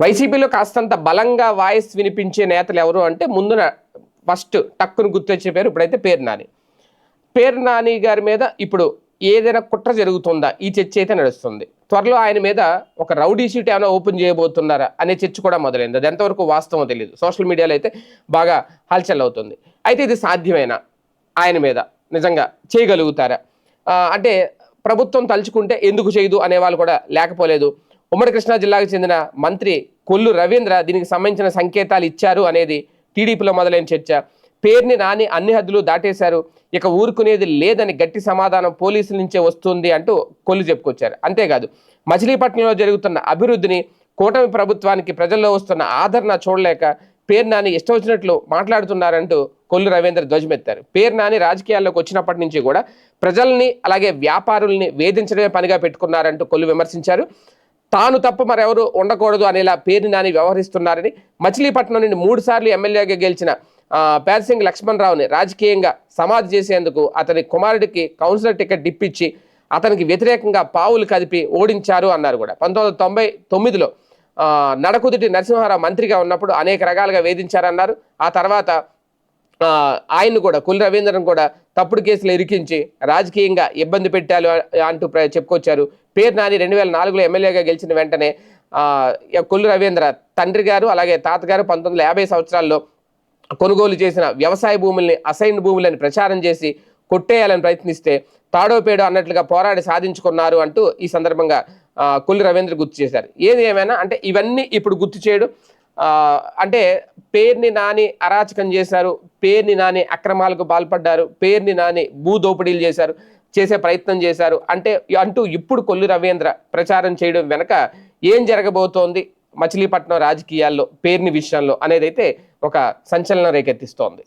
వైసీపీలో కాస్తంత బలంగా వాయిస్ వినిపించే నేతలు ఎవరు అంటే ముందున ఫస్ట్ టక్కును గుర్తొచ్చే పేరు ఇప్పుడైతే పేరు నాని పేరు నాని గారి మీద ఇప్పుడు ఏదైనా కుట్ర జరుగుతుందా? ఈ చర్చ అయితే నడుస్తుంది. త్వరలో ఆయన మీద ఒక రౌడీ షీట్ ఏమైనా ఓపెన్ చేయబోతున్నారా అనే చర్చ కూడా మొదలైంది. అది ఎంతవరకు వాస్తవం తెలియదు సోషల్ మీడియాలో అయితే బాగా హల్చల్ అవుతుంది అయితే ఇది సాధ్యమేనా? ఆయన మీద నిజంగా చేయగలుగుతారా? అంటే ప్రభుత్వం తలుచుకుంటే ఎందుకు చేయదు అనే వాళ్ళు కూడా లేకపోలేదు. ఉమ్మడి కృష్ణా జిల్లాకు చెందిన మంత్రి కొల్లు రవీంద్ర దీనికి సంబంధించిన సంకేతాలు ఇచ్చారు అనేది టీడీపీలో మొదలైన చర్చ. పేరుని నాని అన్ని హద్దులు దాటేశారు. ఇక ఊరుకునేది లేదని గట్టి సమాధానం పోలీసుల నుంచే వస్తుంది అంటూ కొల్లు చెప్పుకొచ్చారు. అంతేకాదు మచిలీపట్నంలో జరుగుతున్న అభివృద్ధిని కూటమి ప్రభుత్వానికి ప్రజల్లో వస్తున్న ఆదరణ చూడలేక పేరు నాని ఇష్టం వచ్చినట్లు మాట్లాడుతున్నారంటూ కొల్లు రవీంద్ర ధ్వజమెత్తారు. పేరు నాని రాజకీయాల్లోకి వచ్చినప్పటి నుంచి కూడా ప్రజల్ని అలాగే వ్యాపారుల్ని వేధించడమే పనిగా పెట్టుకున్నారంటూ కొల్లు విమర్శించారు. తాను తప్ప మరెవరు ఉండకూడదు అనేలా పేరు నాని వ్యవహరిస్తున్నారని మచిలీపట్నం నుండి మూడు సార్లు ఎమ్మెల్యేగా గెలిచిన ఆ, పేర్సింగ్ లక్ష్మణరావుని రాజకీయంగా సమాధి చేసేందుకు అతని కుమారుడికి కౌన్సిలర్ టికెట్ ఇప్పించి అతనికి వ్యతిరేకంగా పావులు కదిపి ఓడించారు అన్నారు కూడా. పంతొమ్మిది వందల తొంభై తొమ్మిదిలో నడకుదుటి నరసింహారావు మంత్రిగా ఉన్నప్పుడు అనేక రకాలుగా వేధించారన్నారు. ఆ తర్వాత ఆయన్ను కూడా కుల్ రవీంద్రన్ కూడా తప్పుడు కేసులు ఇరికించి రాజకీయంగా ఇబ్బంది పెట్టారు అంటూ చెప్పుకొచ్చారు. పేరు నాని రెండు వేల నాలుగులో ఎమ్మెల్యేగా గెలిచిన వెంటనే కుల్లు కొల్లు రవీంద్ర తండ్రి గారు అలాగే తాతగారు పంతొమ్మిది వందల యాభై సంవత్సరాల్లో కొనుగోలు చేసిన వ్యవసాయ భూముల్ని అసైన్ భూములని ప్రచారం చేసి కొట్టేయాలని ప్రయత్నిస్తే తాడోపేడో అన్నట్లుగా పోరాడి సాధించుకున్నారు అంటూ ఈ సందర్భంగా కుల్లు కొల్లు రవీంద్ర గుర్తు చేశారు. ఏది ఏమైనా అంటే ఇవన్నీ ఇప్పుడు గుర్తు చేయడం. అంటే పేర్ని నాని అరాచకం చేశారు పేర్ని నాని అక్రమాలకు పాల్పడ్డారు పేర్ని నాని భూ దోపిడీలు చేశారు చేసే ప్రయత్నం చేశారు. అంటే అంటూ ఇప్పుడు కొల్లు రవీంద్ర ప్రచారం చేయడం వెనక ఏం జరగబోతోంది మచిలీపట్నం రాజకీయాల్లో పేర్ని విషయంలో అనేది అయితే ఒక సంచలనం రేకెత్తిస్తోంది.